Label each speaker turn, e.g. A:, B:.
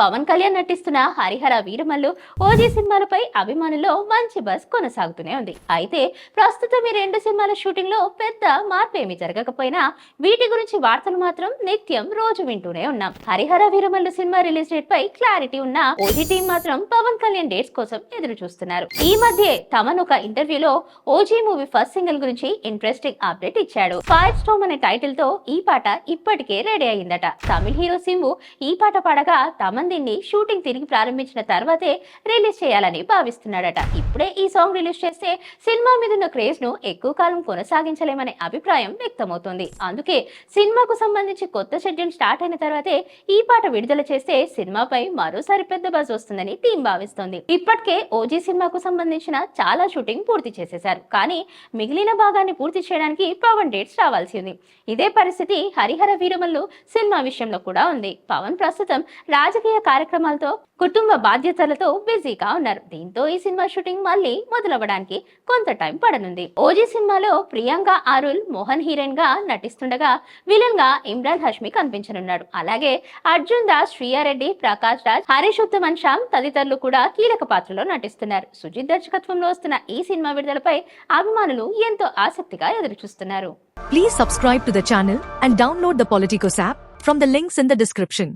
A: పవన్ కళ్యాణ్ నటిస్తున్న హరిహర వీరమల్లు ఓజీ సినిమాలపై అభిమానుల్లో మంచి బస్ కొనసాగుతూనే ఉంది. అయితే ప్రస్తుతం ఈ రెండు సినిమాల షూటింగ్లో పెద్ద మార్పు ఏమీ జరగకపోయినా వీటి గురించి వార్తలు మాత్రం నిత్యం రోజు వింటూనే ఉన్నాం. Harihara Veeramallu cinema release date పై క్లారిటీ ఉన్న ఓజీ టీం మాత్రం పవన్ కళ్యాణ్ డేట్స్ కోసం ఎదురు చూస్తున్నారు. ఈ మధ్య తమన్ ఒక ఇంటర్వ్యూలో ఓజీ మూవీ ఫస్ట్ సింగిల్ గురించి ఇంట్రెస్టింగ్ అప్డేట్ ఇచ్చాడు. ఫైర్ స్టోమ్ అనే టైటిల్తో ఈ పాట ఇప్పటికే రెడీ అయిందట తమిళ హీరో సింబు ఈ పాట పాడగా తమన్ దీన్ని షూటింగ్ తిరిగి ప్రారంభించిన తర్వాతే రిలీజ్ చేయాలని భావిస్తున్నాడట. ఇప్పుడే ఈ సాంగ్ రిలీజ్ చేస్తే సినిమా మీద ఉన్న క్రేజ్ను ఎక్కువ కాలం కొనసాగించలేమనే అభిప్రాయం వ్యక్తమవుతోంది. అందుకే సినిమాకు సంబంధించి కొత్త షెడ్యూల్ స్టార్ట్ అయిన తర్వాతే ఈ పాట విడుదల చేస్తే సినిమాపై మరోసారి పెద్ద బజ్ వస్తుందని టీం భావిస్తోంది. ఇప్పటికే ఓజీ సినిమాకు సంబంధించిన చాలా షూటింగ్ పూర్తి చేసేశారు. కానీ మిగిలిన భాగాన్ని పూర్తి చేయడానికి పవన్ డేట్స్ రావాల్సి ఉంది. ఇదే పరిస్థితి హరిహర వీరమల్లు సినిమా విషయంలో కూడా ఉంది. పవన్ ప్రస్తుతం రాజకీయ కార్యక్రమాలతో కుటుంబ బాధ్యతలతో బిజీగా ఉన్నారు. దీంతో ఈ సినిమా షూటింగ్ మళ్ళీ మొదలవ్వడానికి కొంత టైం పడనుంది. ఓజీ సినిమాలో ప్రియాంక ఆరుల్ మోహన్ హీరోయిన్గా నటిస్తుండగా విలన్గా ఇమ్రాన్ హష్మి కనిపించనున్నాడు. అలాగే అర్జున్ దాస్ శ్రీయారెడ్డి ప్రకాష్ రాజ్ హరీష్ ఉత్తమన్ శ్యామ్ తదితరులు కూడా కీలక పాత్రలో నటిస్తున్నారు. సుజిత్ దర్శకత్వంలో వస్తున్న ఈ సినిమా విడుదలపై అభిమానులు ఎంతో ఆసక్తిగా ఎదురుచూస్తున్నారు.
B: Please subscribe to the channel and download the Politicos app from the links in the description